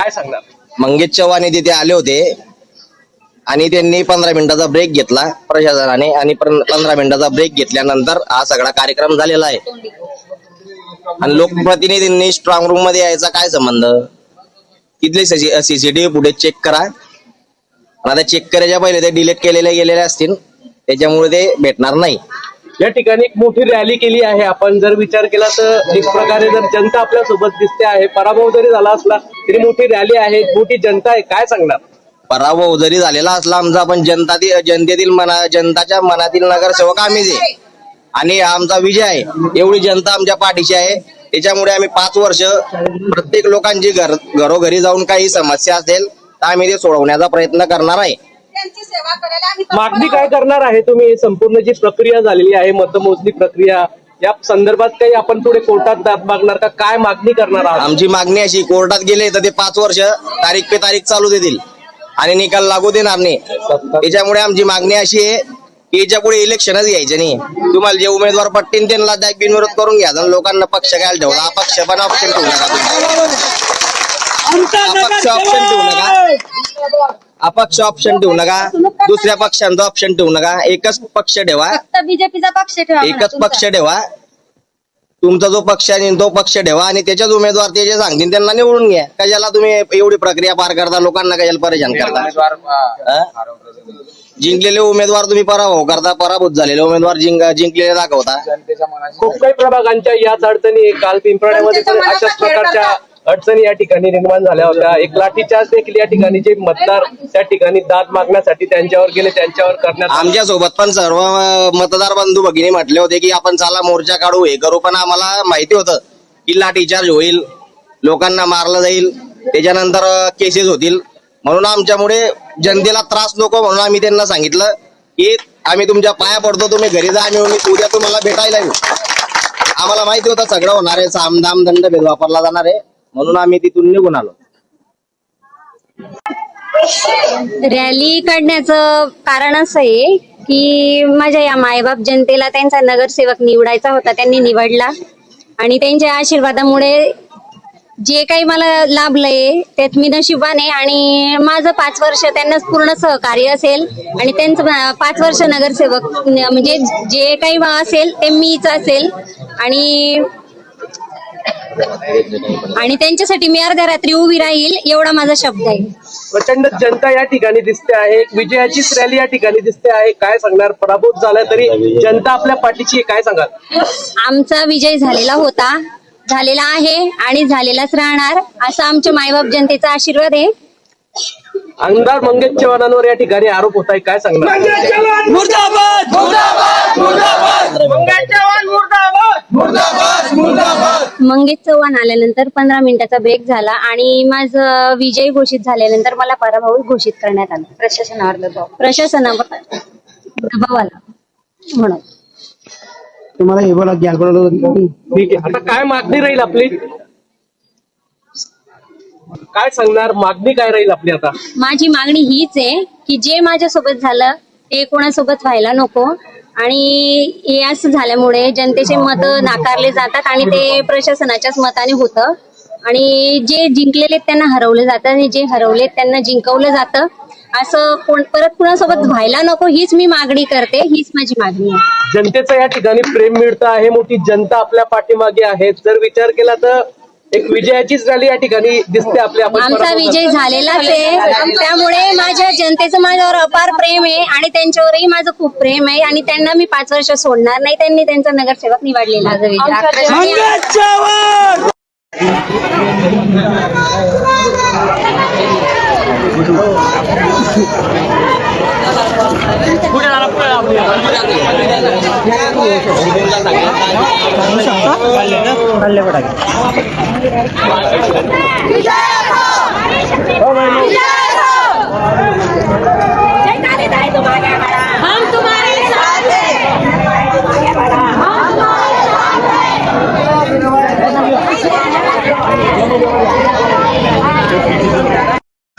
काय सांगणार? मंगेश चव्हाण हे तिथे आले होते. आणि त्यांनी पंधरा मिनिटाचा ब्रेक घेतला प्रशासनाने आणि पण- पंधरा मिनिटाचा ब्रेक घेतल्यानंतर हा सगळा कार्यक्रम झालेला आहे. आणि लोकप्रतिनिधींनी स्ट्रॉंग रूममध्ये यायचा काय संबंध? तिथले सीसीटीव्ही पुढे चेक करा. आणि आता चेक करायच्या पहिले ते डिलीट केलेले गेलेले असतील. त्याच्यामुळे ते भेटणार नाही. या ठिकाणी एक मोठी रॅली केली आहे. आपण जर विचार केला तर एक प्रकारे जर जनता आपल्यासोबत दिसते आहे पराभव जरी झाला असला तरी मोठी रॅली आहे. मोठी जनता आहे. काय सांगणार? पराभव जरी झालेला असला आमचा पण जनता जनतेतील मना जनताच्या मनातील नगरसेवक आम्हीच आहे. आणि आमचा विजय आहे. एवढी जनता आमच्या पाठीशी आहे. त्याच्यामुळे आम्ही पाच वर्ष प्रत्येक लोकांची घर घरोघरी जाऊन काही समस्या असेल तर आम्ही ते सोडवण्याचा प्रयत्न करणार आहे. त्यांची सेवा करायला आम्ही मागणी काय करणार आहे तुम्ही? संपूर्ण जी प्रक्रिया झालेली आहे मतमोजणी प्रक्रिया या संदर्भात काही आपण पुढे कोर्टात दाद मागणार का? काय मागणी करणार आहात? आमची मागणी अशी कोर्टात गेले तर ते पाच वर्ष तारीख पे तारीख चालू देतील. आणि निकाल लागू देणार नाही. त्याच्यामुळे आमची मागणी अशी आहे की याच्यापुढे इलेक्शनच घ्यायचं नाही. तुम्हाला जे उमेदवार पट्टीन त्यांना त्या बिनविरोध करून घ्या. आणि लोकांना पक्ष घ्यायला ठेवला अपक्ष पण ऑप्शन ठेवू नका तुम्ही. अपक्ष ऑप्शन ठेवू नका. अपक्ष ऑप्शन ठेवू नका. दुसऱ्या पक्षांचा ऑप्शन ठेवू नका. एकच पक्ष ठेवा. फक्त बीजेपीचा पक्ष ठेवा म्हणा एकच तुमचा. पक्ष ठेवा. तुमचा जो पक्ष आहे तो पक्ष ठेवा आणि त्याच्याच उमेदवार ते जे सांगतील त्यांना निवडून घ्या. कशाला तुम्ही एवढी प्रक्रिया पार करता? लोकांना कशाला परेशान करता? हा? जिंकलेले उमेदवार तुम्ही पराभव करता. पराभूत झालेले उमेदवार जिंक जिंकलेले दाखवता. खूप काही प्रभागांच्या याच अडचणी काल पिंपळण्यामध्ये पण अशाच प्रकारच्या अडचणी या ठिकाणी निर्माण झाल्या होत्या. एक लाठीचार्ज देखील या ठिकाणी जे मतदार त्या ठिकाणी दाद मागण्यासाठी त्यांच्यावर गेले त्यांच्यावर करण्यात आमच्यासोबत पण सर्व मतदार बंधू भगिनी म्हटले होते की आपण चला मोर्चा काढू हे करू पण आम्हाला माहिती होतं की लाठीचार्ज होईल लोकांना मारलं जाईल त्याच्यानंतर केसेस होतील. म्हणून आमच्यामुळे जनतेला त्रास नको म्हणून आम्ही त्यांना सांगितलं की आम्ही तुमच्या पाया पडतो तुम्ही घरी जा आम्ही उद्या तुम्हाला भेटायला येऊ. आम्हाला माहिती होतं सगळं होणार आहे सामधाम दंड भेद वापरला जाणार आहे. म्हणून आम्ही तिथून निघून आलो. रॅली काढण्याचं कारण असं आहे की माझ्या या मायबाप जनतेला त्यांचा नगरसेवक निवडायचा होता त्यांनी निवडला. आणि त्यांच्या आशीर्वादामुळे जे काही मला लाभलंय त्यात मी नशिबाने आणि माझं पाच वर्ष त्यांना पूर्ण सहकार्य असेल आणि त्यांचं पाच वर्ष नगरसेवक म्हणजे जे काही असेल ते मीच असेल. आणि आणि त्यांच्यासाठी मी अर्ध्या रात्री उभी राहील एवढा माझा शब्द आहे. प्रचंड जनता या ठिकाणी दिसते आहे. एक विजयाचीच रॅली या ठिकाणी दिसते आहे. काय सांगणार? पराभूत झाला तरी जनता आपल्या पाठीची आहे. काय सांगाल? आमचा विजय झालेला होता. झालेला आहे आणि झालेलाच राहणार. असा आमच्या मायबाप जनतेचा आशीर्वाद आहे. आमदार मंगेश चव्हाणांवर या ठिकाणी आरोप होत आहे काय सांगणार? मंगेश चव्हाण आल्यानंतर पंधरा मिनिटाचा ब्रेक झाला आणि माझं विजय घोषित झाल्यानंतर मला पराभव घोषित करण्यात आला. प्रशासनावर दबाव. प्रशासनावर दबाव आला. म्हणून. तुम्हाला हे बोला ठीक आहे आता काय मागणी राहील आपली? काय सांगणार? मागणी काय राहील आपली आता? माझी मागणी हीच आहे की जे माझ्यासोबत झालं ते कोणासोबत व्हायला नको. आणि हे असं झाल्यामुळे जनतेचे मत नाकारले जातात आणि ते प्रशासनाच्याच मताने होतं. आणि जे जिंकलेले त्यांना हरवलं जातं आणि जे हरवले त्यांना जिंकवलं जातं. असं कोण परत कुणासोबत व्हायला नको हीच मी मागणी करते हीच माझी मागणी आहे. जनतेचं या ठिकाणी प्रेम मिळतं आहे. मोठी जनता आपल्या पाठीमागे आहे. जर विचार केला तर एक विजयाचीच रॅली या ठिकाणी दिसते आपल्या आपण आमचा विजय झालेलाच आहे. त्यामुळे माझ्या जनतेचं माझ्यावर अपार प्रेम आहे आणि त्यांच्यावरही माझं खूप प्रेम आहे आणि त्यांना मी पाच वर्ष सोडणार नाही. त्यांनी त्यांचा नगरसेवक निवडलेला आहे. अकराशे हम तुम्हारे साथ हैं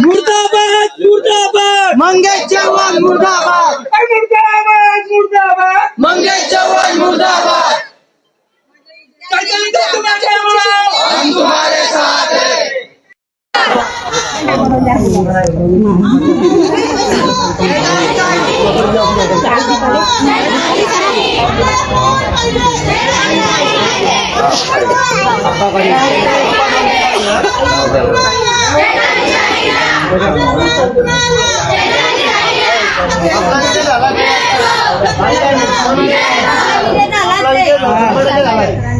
मुर्दाबाद मुर्दाबाद मंगेश चव्हाण मुर्दाबाद मुर्दाबाद मुर्दाबाद मंगेश चव्हाण मुर्दाबाद हम तुम्हारे साथ हैं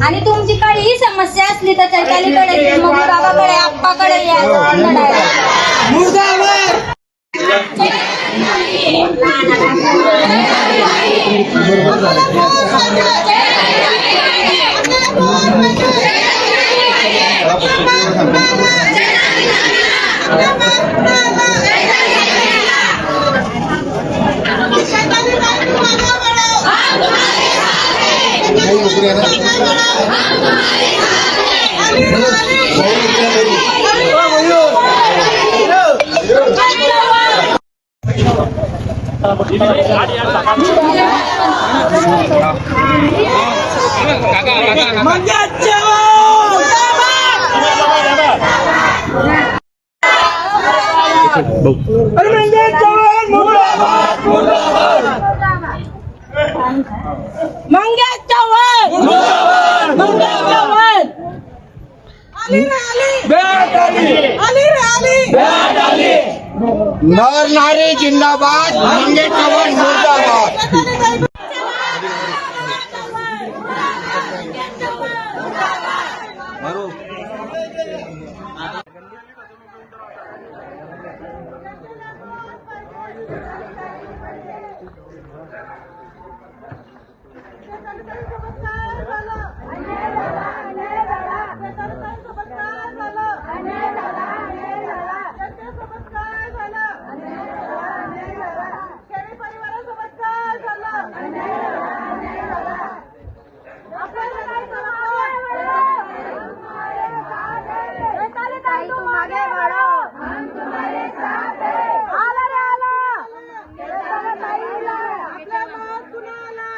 आणि तुमची काही समस्या असली तर चैतालीकडे मम्मी बाबाकडे आप्पाकडे या. 妈妈菠萝蜜在哪里在妈，妈 मंगेश चव्हाण अरे मंगेश चव्हाण मुर्दाबाद मुर्दाबाद मंगेश चव्हाण मुर्दाबाद मुर्दाबाद आली रे आली बॅट आली आली रे आली बॅट आली नर नारी जिंदाबाद मंगेश चव्हाण मुर्दाबाद you वळो हम तुम्हारे साथ है आला रे आला आपल्या मात कुणाला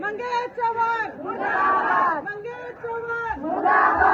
मंगेश चव्हाण मुर्दाबाद मंगेश चव्हाण